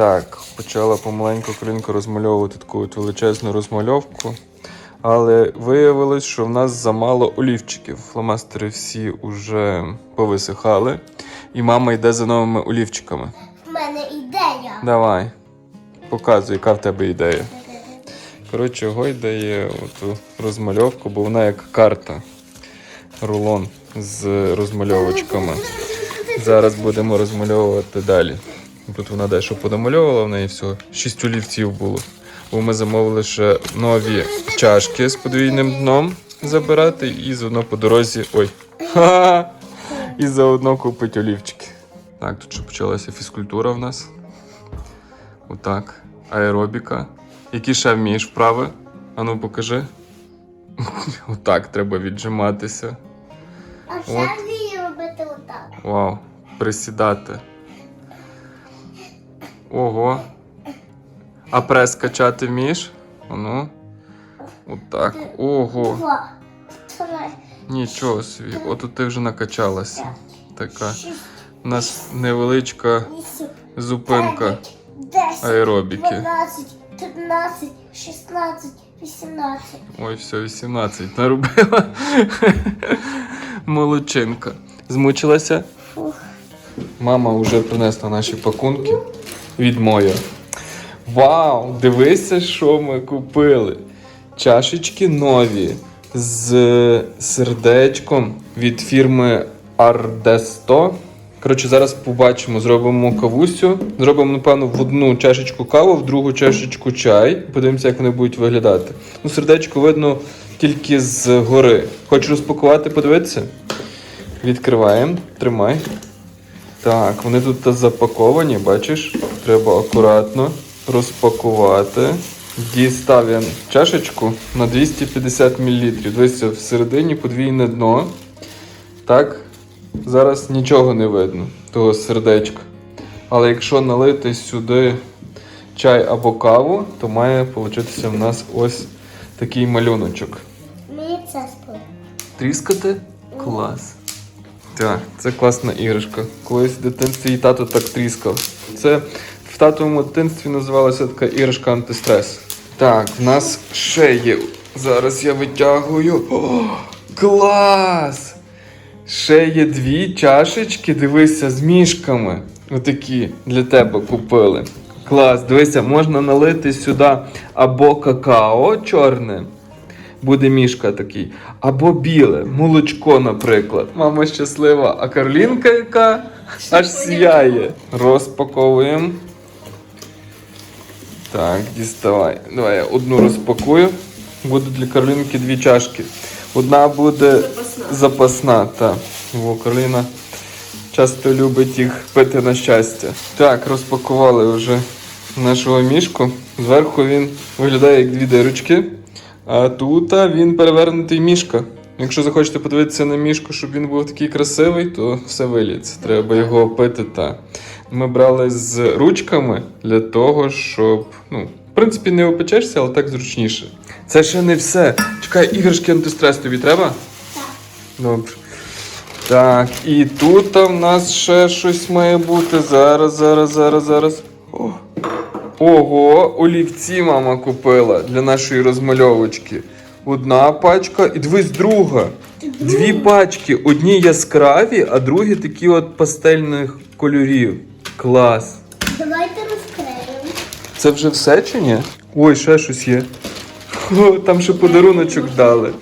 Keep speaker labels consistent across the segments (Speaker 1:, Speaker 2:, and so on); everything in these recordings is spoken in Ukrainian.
Speaker 1: Так, почала помаленьку Кринка розмальовувати таку от величезну розмальовку. Але виявилось, що в нас замало олівчиків. Фломастери всі вже повисихали. І мама йде за новими олівчиками.
Speaker 2: В мене ідея.
Speaker 1: Давай, показуй, яка в тебе ідея. Коротше, гойдає оту розмальовку, бо вона як карта. Рулон з розмальовочками. Зараз будемо розмальовувати далі. Тут вона дещо подомальовувала, в неї всього 6 олівців було. Бо ми замовили ще нові чашки з подвійним дном забирати і заодно по дорозі. Ой. І заодно купити олівчики. Так, тут ще почалася фізкультура в нас. Отак. Аеробіка. Які ще вмієш вправи? Ану, покажи. Отак треба віджиматися.
Speaker 2: А ще вмію робити отак.
Speaker 1: Вау, присідати. Ого. А прес качати вмієш? Ану. Отак. Ого. Нічого собі. От ти вже накачалася. Така. У нас невеличка зупинка аеробіки.
Speaker 2: Дванадцять. Тринадцять. Шістнадцять. Вісімнадцять.
Speaker 1: Ой, все, 18 наробила. Молодчинка. Змучилася?
Speaker 2: Фух.
Speaker 1: Мама вже принесла наші пакунки від Моя. Вау! Дивися, що ми купили. Чашечки нові з сердечком від фірми Ардесто. Коротше, зараз побачимо, зробимо кавусю. Зробимо, напевно, в одну чашечку каву, в другу чашечку чай. Подивимося, як вони будуть виглядати. Ну, сердечко видно тільки з гори. Хочеш розпакувати, подивитися? Відкриваємо, тримай. Так, вони тут запаковані, бачиш? Треба акуратно розпакувати. Діставимо чашечку на 250 мл. Дивися, всередині подвійне дно. Так, зараз нічого не видно, того сердечка. Але якщо налити сюди чай або каву, то має получитися в нас ось такий малюночок.
Speaker 2: Мені це.
Speaker 1: Тріскати? Клас. Так, це класна іграшка. Колись в дитинстві і тато так тріскав. Це татовому дитинстві називалася така іграшка антистрес. Так, в нас ще є. Зараз я витягую. О, клас! Ще є дві чашечки, дивися, з мішками. Отакі для тебе купили. Клас, дивися, можна налити сюди або какао чорне, буде мішка такий. Або біле, молочко, наприклад. Мама щаслива, а Карлінка яка аж сіяє. Розпаковуємо. Так, діставай. Давай я одну розпакую. Буде для Карлінки дві чашки. Одна буде запасна, запасна так. Бо Карліна часто любить їх пити на щастя. Так, розпакували вже нашого мішку. Зверху він виглядає як дві дирочки. А тут він перевернутий мішка. Якщо захочете подивитися на мішку, щоб він був такий красивий, то все виліться. Треба його пити. Та. Ми брали з ручками для того, щоб, ну, в принципі, не опечешся, але так зручніше. Це ще не все. Чекай, іграшки антистрес тобі треба?
Speaker 2: Так.
Speaker 1: Добре. Так, і тут в нас ще щось має бути. Зараз, зараз, зараз, зараз. О. Ого, олівці мама купила для нашої розмальовочки. Одна пачка і дивись друга. Дві пачки. Одні яскраві, а другі такі от пастельних кольорів. Клас.
Speaker 2: Давайте розкриємо.
Speaker 1: Це вже все чи ні? Ой, ще щось є. О, там ще подаруночок дали.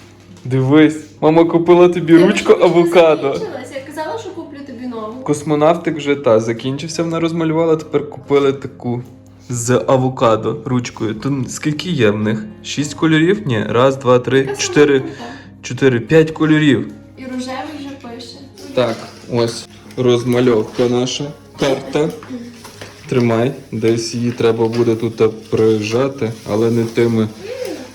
Speaker 1: Дивись, мама купила тобі ручку авокадо.
Speaker 3: Я казала, що куплю тобі нову.
Speaker 1: Космонавтик вже та закінчився, вона розмалювала, тепер купили таку з авокадо ручкою. То скільки є в них? Шість кольорів? Ні, раз, два, три, чотири, чотири, п'ять кольорів.
Speaker 3: І рожевий вже пише.
Speaker 1: Так, ось розмальовка наша карта. Тримай, десь її треба буде тут прижати, але не тими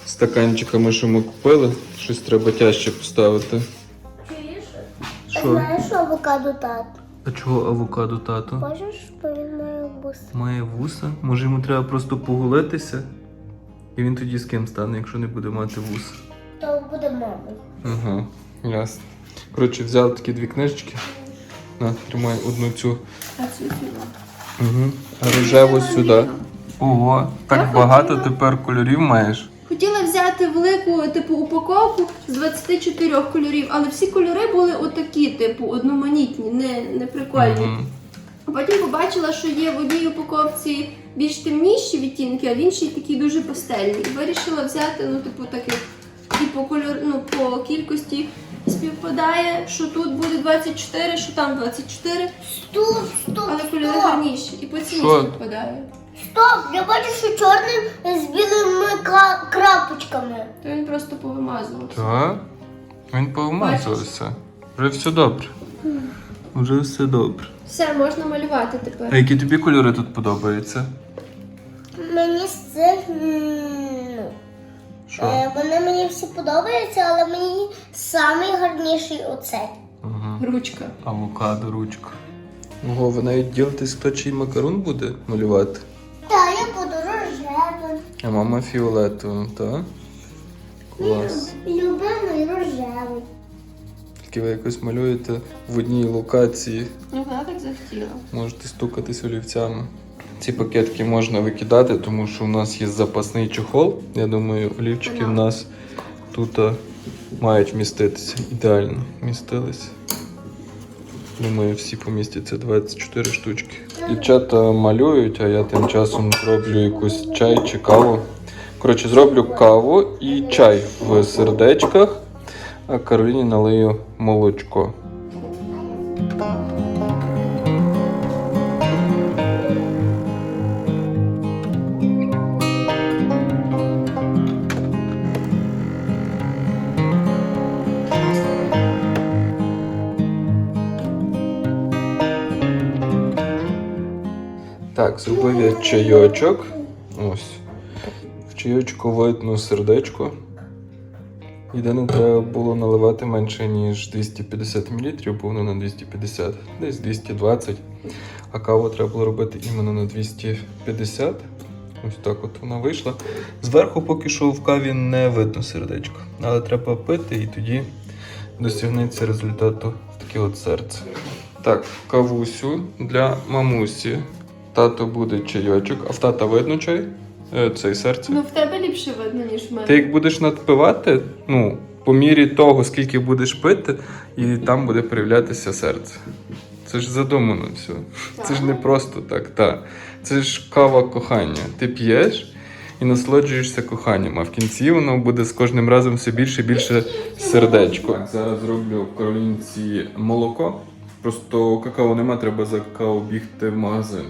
Speaker 1: стаканчиками, що ми купили. Щось треба тяжче поставити. Що?
Speaker 2: Знаєш, авокадо тато?
Speaker 1: А чого авокадо?
Speaker 2: Бачиш, що він має бус?
Speaker 1: Має вуса? Може йому треба просто погулитися? І він тоді з ким стане, якщо не буде мати вус.
Speaker 2: То буде мамою.
Speaker 1: Ага, ясно. Коротше, взяв такі дві книжечки. На, тримай одну цю
Speaker 3: А цю.
Speaker 1: Угу. Рожево сюди. Ого, так
Speaker 3: Я
Speaker 1: багато
Speaker 3: хотіла-
Speaker 1: тепер кольорів маєш.
Speaker 3: Хотіла взяти велику типу упаковку з 24 кольорів, але всі кольори були отакі, типу, одноманітні, не, не прикольні.
Speaker 1: Мгм.
Speaker 3: А Потім побачила, що є в одній упаковці більш темніші відтінки, а в іншій такі дуже пастельні. І вирішила взяти, ну, типу, таких, і по кольор, ну, по кількості співпадає, що тут буде 24, що там 24,
Speaker 2: Стоп, стоп,
Speaker 3: але кольори
Speaker 2: стоп.
Speaker 3: гарніші. І по ціні
Speaker 1: Що?
Speaker 3: співпадає.
Speaker 2: Стоп, я бачу, що чорним з білими кра- крапочками.
Speaker 3: То він просто повимазувався.
Speaker 1: Так. Він повмазувався. Вже все добре. Вже все добре.
Speaker 3: Все, можна малювати тепер.
Speaker 1: А які тобі кольори тут подобаються?
Speaker 2: Мені з цих, м,
Speaker 1: Що?
Speaker 2: е, вони мені всі подобаються, але мені самий гарніший оцей.
Speaker 1: Угу.
Speaker 3: Ручка.
Speaker 1: Авокадо, ручка. Ого, ви навіть ділитесь, хто чий макарон буде малювати.
Speaker 2: Та я буду рожевим.
Speaker 1: А мама фіолетовим, так? Клас.
Speaker 2: Любимий рожевий.
Speaker 1: Тільки ви якось малюєте в одній локації,
Speaker 3: Ну, вона так захотіла.
Speaker 1: можете стукатись олівцями. Ці пакетки можна викидати, тому що у нас є запасний чохол. Я думаю, олівчики в нас тут мають вміститися. Ідеально вмістилися. Думаю, всі помістяться 24 штучки. Дівчата малюють, а я тим часом зроблю якусь чай чи каву. Коротше, зроблю каву і чай в сердечках, а Кароліні налию молочко. Так, зробив я чайочок. Ось. В чайочку видно сердечко. Єдине, треба було наливати менше, ніж 250 мл, бо воно на 250, десь 220. А каву треба було робити іменно на 250. Ось так от вона вийшла. Зверху поки що в каві не видно сердечко. Але треба пити і тоді досягнеться результату таке от серце. Так, кавусю для мамусі. Тато буде чайочок. А в тата видно чай? Е, Цей серце.
Speaker 3: Ну, в тебе ліпше видно, ніж в мене.
Speaker 1: Ти як будеш надпивати, ну, по мірі того, скільки будеш пити, і там буде проявлятися серце. Це ж задумано все. Це ж не просто так, так. Це ж кава кохання. Ти п'єш і насолоджуєшся коханням, а в кінці воно буде з кожним разом все більше і більше сердечко. Так, зараз зроблю в Каролінці молоко. Просто какао нема, треба за какао бігти в магазин.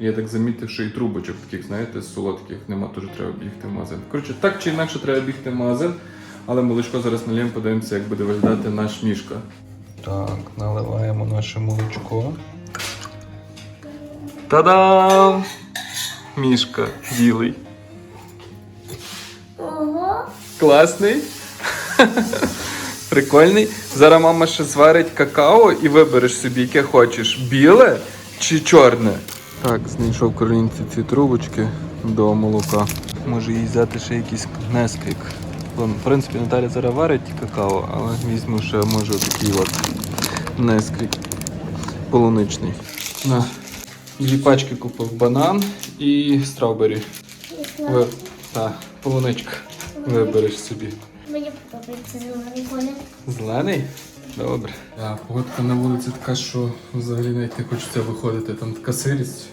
Speaker 1: Я так замітив, що і трубочок таких, знаєте, солодких нема, теж треба бігти в магазин. Коротше, так чи інакше треба бігти в магазин, але молочко зараз наліємо, подивимося, як буде виглядати наш мішка. Так, наливаємо наше молочко. Та-дам! Мішка білий.
Speaker 2: Ого.
Speaker 1: Класний. Прикольний. Зараз мама ще зварить какао і вибереш собі, яке хочеш. Біле чи чорне? Так, знайшов королінці ці трубочки до молока. Може їй взяти ще якийсь несквік. В принципі, Наталя зараз варить какао, але візьму ще може такий от несквік полуничний. На. Дві пачки купив банан і страубері. Ви... Так, полуничка. Вибереш собі.
Speaker 2: Мені подобається зелений колір.
Speaker 1: Зелений? Добре. А, погодка на вулиці така, що взагалі навіть не хочеться виходити. Там така сирість,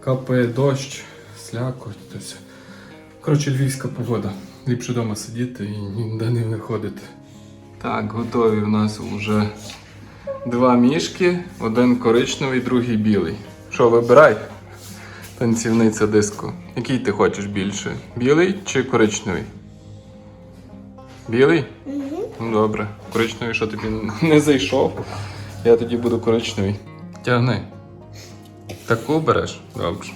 Speaker 1: капає дощ, слякоть. то. Коротше, львівська погода. Ліпше вдома сидіти і ніде не виходити. Так, готові у нас вже два мішки, один коричневий, другий білий. Що, вибирай? Танцівниця диско. Який ти хочеш більше? Білий чи коричневий? Білий? Ну добре. Коричневий, що тобі не зайшов. Я тоді буду коричневий. Тягни. Таку береш? Добре.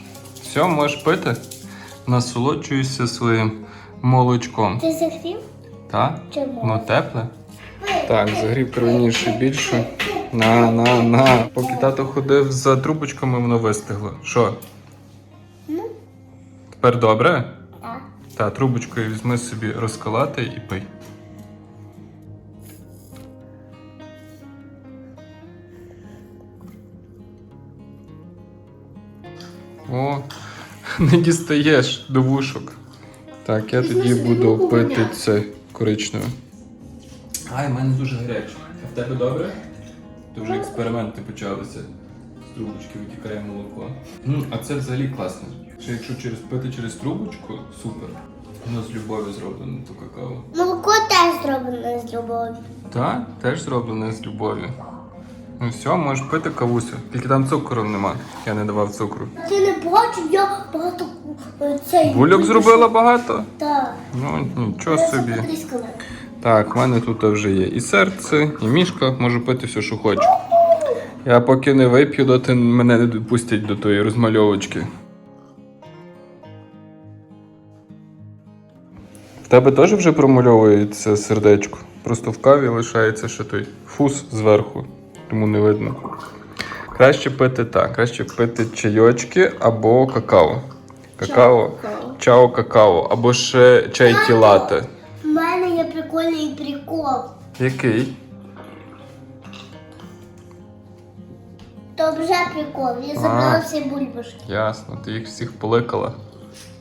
Speaker 1: Все, можеш пити. Насолоджуйся своїм молочком.
Speaker 2: Ти захрів?
Speaker 1: Так?
Speaker 2: Чому?
Speaker 1: Ну тепле. Так, загрів кровніше більше. На, на, на. Поки тато ходив за трубочками, воно вистигло. Що? Тепер добре?
Speaker 2: Так.
Speaker 1: Та, трубочкою візьми собі розколати і пий. О, не дістаєш до вушок. Так, я тоді буду пити це коричневе. Ай, в мене дуже гаряче. А в тебе добре? То вже експерименти почалися. З трубочки витікає молоко. М, а це взагалі класно. Що якщо через пити через трубочку, супер. Воно з любов'ю зроблено, то какао.
Speaker 2: Молоко теж зроблене з любов'ю.
Speaker 1: Так, теж зроблене з любов'ю. Ну все, можеш пити кавусю. Тільки там цукру нема. Я не давав цукру.
Speaker 2: Ти не бачив, я багато е, цей.
Speaker 1: Бульок зробила багато?
Speaker 2: Так.
Speaker 1: Ну нічого
Speaker 2: Я
Speaker 1: собі. Так, в мене тут вже є і серце, і мішка, можу пити все, що хочу. Я поки не вип'ю, доти мене не допустять до тої розмальовочки. В тебе теж вже промальовується сердечко. Просто в каві лишається ще той фус зверху, тому не видно. Краще пити так, краще пити чайочки або какао. Какао.
Speaker 3: Какао.
Speaker 1: Чао какао, або ще чай ті лате.
Speaker 2: У мене є прикольний прикол.
Speaker 1: Який?
Speaker 2: То вже прикол. Я забрала всі бульбашки.
Speaker 1: Ясно, ти їх всіх поликала.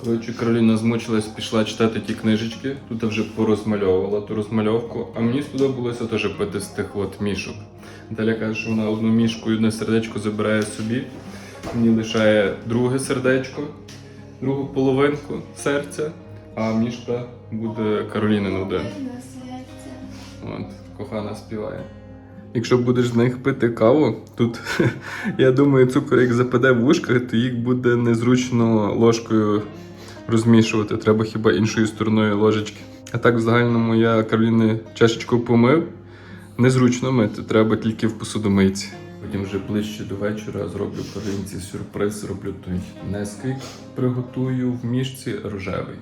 Speaker 1: Коротше, Кароліна змучилась, пішла читати ті книжечки. Тут вже порозмальовувала ту розмальовку. А мені сподобалося теж пити з тих от мішок. Наталя каже, що вона одну мішку і одне сердечко забирає собі. Мені лишає друге сердечко, другу половинку серця, а мішка буде Каролінин один.
Speaker 3: На серце.
Speaker 1: От, кохана співає. Якщо будеш з них пити каву, тут я думаю, цукор як западе в вушках, то їх буде незручно ложкою розмішувати. Треба хіба іншою стороною ложечки. А так, в загальному я Кароліни чашечку помив. Незручно мити, треба тільки в посудомийці. Потім вже ближче до вечора зроблю Каролінці сюрприз, зроблю той несквік, приготую в мішці рожевий.